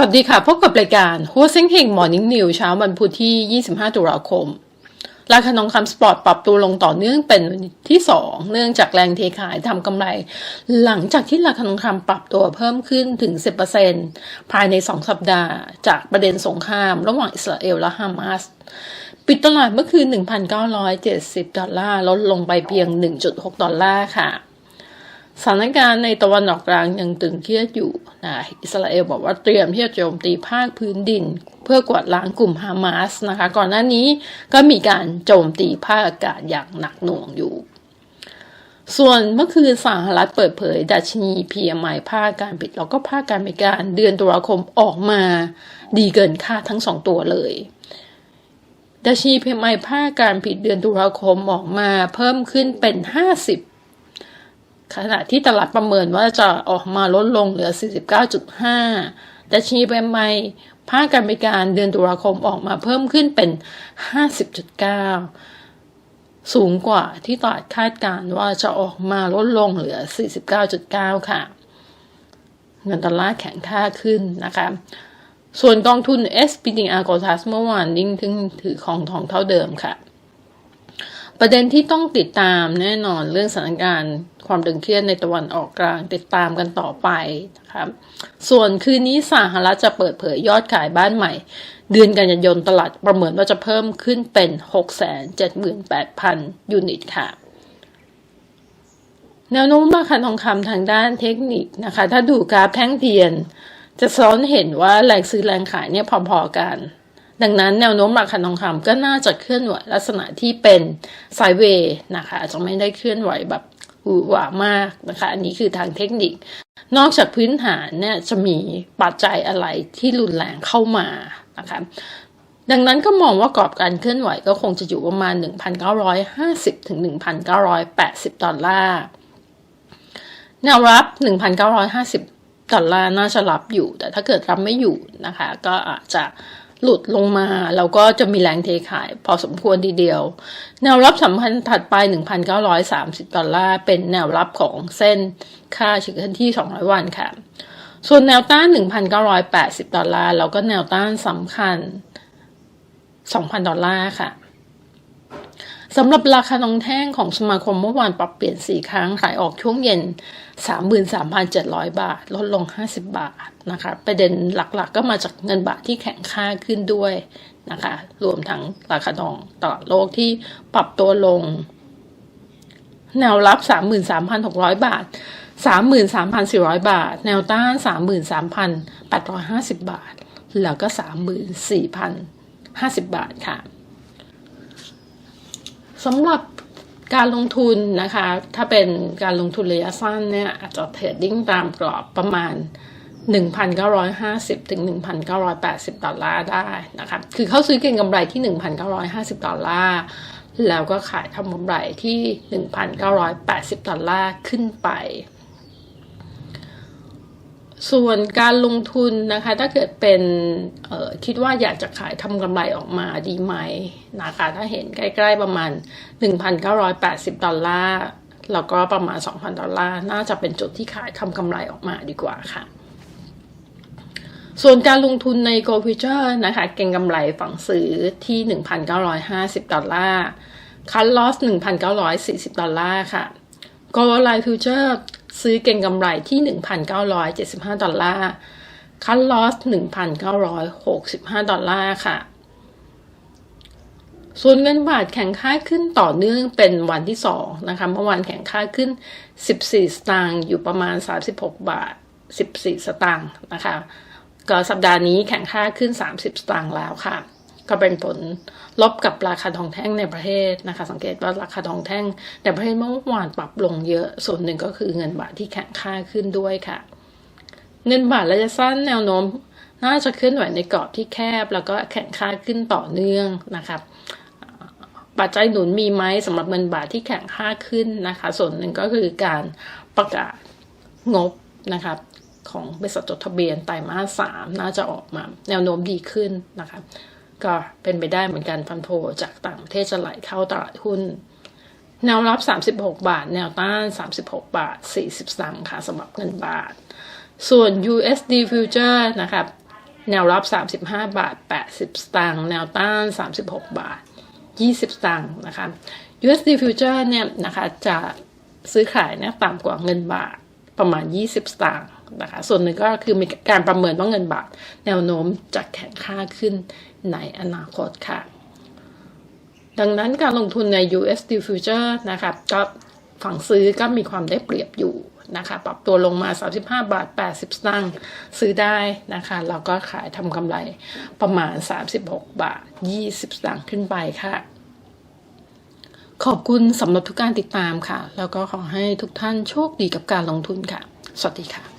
สวัสดีค่ะ พบกับรายการหัวเซ็งเฮงมอร์นิ่งนิวเช้าวันพุธที่ 25 ตุลาคม ราคาทองคำสปอร์ตปรับตัวลงต่อเนื่องเป็นวันที่ 2 เนื่องจากแรงเทขายทำกำไร หลังจากที่ราคาทองคำปรับตัวเพิ่มขึ้นถึง 10%ภายใน 2 สัปดาห์ จากประเด็นสงคราม ระหว่างอิสราเอลและฮามาสปิดตลาดเมื่อคืน 1,970 ดอลลาร์ ลดลงไปเพียง 1.6 ดอลลาร์ค่ะ สถานการณ์ในตะวันออกกลางยังตึงเครียดอยู่นะอิสราเอลบอกว่าเตรียมที่จะโจมตีภาคพื้นดิน เพื่อกวาดล้างกลุ่มฮามาสนะคะ ก่อนหน้านี้ก็มีการโจมตีภาคอากาศอย่างหนักหน่วงอยู่ ส่วนเมื่อคืนสหรัฐเปิดเผย ดัชนี PMI ภาคการผลิตแล้วก็ภาคการบริการเดือนตุลาคมออกมาดีเกินคาดทั้งสองตัวเลยดัชนี PMI ภาคการผลิตเดือนตุลาคมออกมาเพิ่มขึ้นเป็น 50 ขณะที่ตลาดประเมินว่าจะออกมาลดลงเหลือ 49.5 ดัชนี PMI ภาคการบริการเดือนตุลาคมออกมาเพิ่มขึ้นเป็น 50.9 สูงกว่าที่ตลาดคาดการณ์ว่าจะออกมาลดลงเหลือ 49.9 ค่ะ เงินดอลลาร์แข็งค่าขึ้นนะคะ ส่วนกองทุน SPDR g o t a s เมื่อวานยิ่งถึงถือของทองเท่าเดิมค่ะ ประเด็นที่ต้องติดตามแน่นอนเรื่องสถานการณ์ความตึงเครียดในตะวันออกกลางติดตามกันต่อไปนะครับส่วนคืนนี้สหรัฐจะเปิดเผยยอดขายบ้านใหม่ เดือนกันยายนตลาดประเมินว่าจะเพิ่มขึ้นเป็น 678,000 ยูนิตค่ะ แนวโน้มราคาทองคำทางด้านเทคนิคนะคะ ถ้าดูกราฟแท่งเทียน จะซ้อนเห็นว่าแรงซื้อแรงขายเนี่ยพอๆกัน ดังนั้นแนวโน้มราคาทองคำก็น่าจะเคลื่อนไหวลักษณะที่เป็นไซเวย์นะคะอาจจะไม่ได้เคลื่อนไหวแบบหวือหวามากนะคะ อันนี้คือทางเทคนิค นอกจากพื้นฐานเนี่ยจะมีปัจจัยอะไรที่รุนแรงเข้ามานะคะดังนั้นก็มองว่ากรอบการเคลื่อนไหวก็คงจะอยู่ประมาณ 1,950 ถึง 1,980 ดอลลาร์แนวรับ 1,950 ดอลลาร์น่าจะรับอยู่ แต่ถ้าเกิดรับไม่อยู่นะคะ ก็อาจจะ หลุดลงมา แล้วก็จะมีแรงเทขายพอสมควรทีเดียว แนวรับสำคัญถัดไป 1,930 ดอลลาร์ เป็นแนวรับของเส้นค่าเฉลี่ยที่ 200 วันค่ะ ส่วนแนวต้าน 1,980 ดอลลาร์ แล้วก็แนวต้านสำคัญ 2,000 ดอลลาร์ค่ะ สำหรับราคาทองแท่งของสมาคมเมื่อวานปรับเปลี่ยน 4 ครั้ง ขายออกช่วงเย็น 33,700 บาท ลดลง 50 บาทนะคะ ประเด็นหลักๆกก็มาจากเงินบาทที่แข็งค่าขึ้นด้วยนะคะ รวมทั้งราคาทองตลาดโลกที่ปรับตัวลง แนวรับ 33,600 บาท 33,400 บาท แนวต้าน 33,850 บาท แล้วก็ 34,050 บาทค่ะ สำหรับการลงทุนนะคะ ถ้าเป็นการลงทุนระยะสั้นเนี่ยอาจจะเทรดดิ้งตามกรอบประมาณ 1,950 ถึง 1,980 ดอลลาร์ได้นะคะ คือเขาซื้อเก็งกำไรที่ 1,950 ดอลลาร์ แล้วก็ขายทำกำไรที่ 1,980 ดอลลาร์ขึ้นไป ส่วนการลงทุนนะคะ ถ้าเกิดเป็นคิดว่าอยากจะขายทำกำไรออกมาดีไหมนะคะถ้าเห็นใกล้ๆประมาณ 1,980 ดอลลาร์ แล้วก็ประมาณ 2,000 ดอลลาร์ น่าจะเป็นจุดที่ขายทำกำไรออกมาดีกว่าค่ะ ส่วนการลงทุนใน Go Future นะคะ เก็งกำไรฝั่งซื้อที่ 1,950 ดอลลาร์ คันลอส 1,940 ดอลลาร์ค่ะ Gold Line Future ซื้อเก็งกำไรที่ 1,975 ดอลลาร์ คันลอส 1,965 ดอลลาร์ค่ะ ส่วนเงินบาทแข็งค่าขึ้นต่อเนื่องเป็นวันที่ 2 นะคะ เมื่อวานแข็งค่าขึ้น 14 สตางค์อยู่ประมาณ 36 บาท 14 สตางค์นะคะ ก็สัปดาห์นี้แข็งค่าขึ้น 30 สตางค์แล้วค่ะ ก็เป็นผลลบกับราคาทองแท่งในประเทศนะคะ สังเกตว่าราคาทองแท่งในประเทศเมื่อวานปรับลงเยอะ ส่วนหนึ่งก็คือเงินบาทที่แข็งค่าขึ้นด้วยค่ะ เงินบาทระยะสั้นแนวโน้ม น่าจะเคลื่อนไหวในกรอบที่แคบ แล้วก็แข็งค่าขึ้นต่อเนื่องนะคะปัจจัยหนุนมีไหมสำหรับเงินบาทที่แข็งค่าขึ้นนะคะ ส่วนหนึ่งก็คือการประกาศงบนะคะของบริษัทจดทะเบียนไตรมาสสามน่าจะออกมาแนวโน้มดีขึ้นนะคะ ก็เป็นไปได้เหมือนกันฟันโพจากต่างประเทศจะไหลเข้าตลาดหุ้น แนวรับ 36 บาท แนวต้าน 36 บาท 40สตางค่ะสำหรับเงินบาท ส่วน USD future นะคะแนวรับ 35 บาท 80 สตางค์แนวต้าน 36 บาท 20 สตางค์นะคะ USD Future เนี่ยนะคะจะซื้อขายเนี่ยต่ำกว่าเงินบาทประมาณ 20 สตางค์ นะคะ ส่วนหนึ่งก็คือมีการประเมินว่าเงินบาทแนวโน้มจะแข็งค่าขึ้นในอนาคตค่ะ ดังนั้นการลงทุนใน USD Future นะคะก็ฝั่งซื้อก็มีความได้เปรียบอยู่นะคะ ปรับตัวลงมา 35 บาท 80 สตางค์ซื้อได้นะคะ แล้วก็ขายทำกำไรประมาณ 36 บาท 20 สตางค์ขึ้นไปค่ะ ขอบคุณสำหรับทุกการติดตามค่ะ แล้วก็ขอให้ทุกท่านโชคดีกับการลงทุนค่ะ สวัสดีค่ะ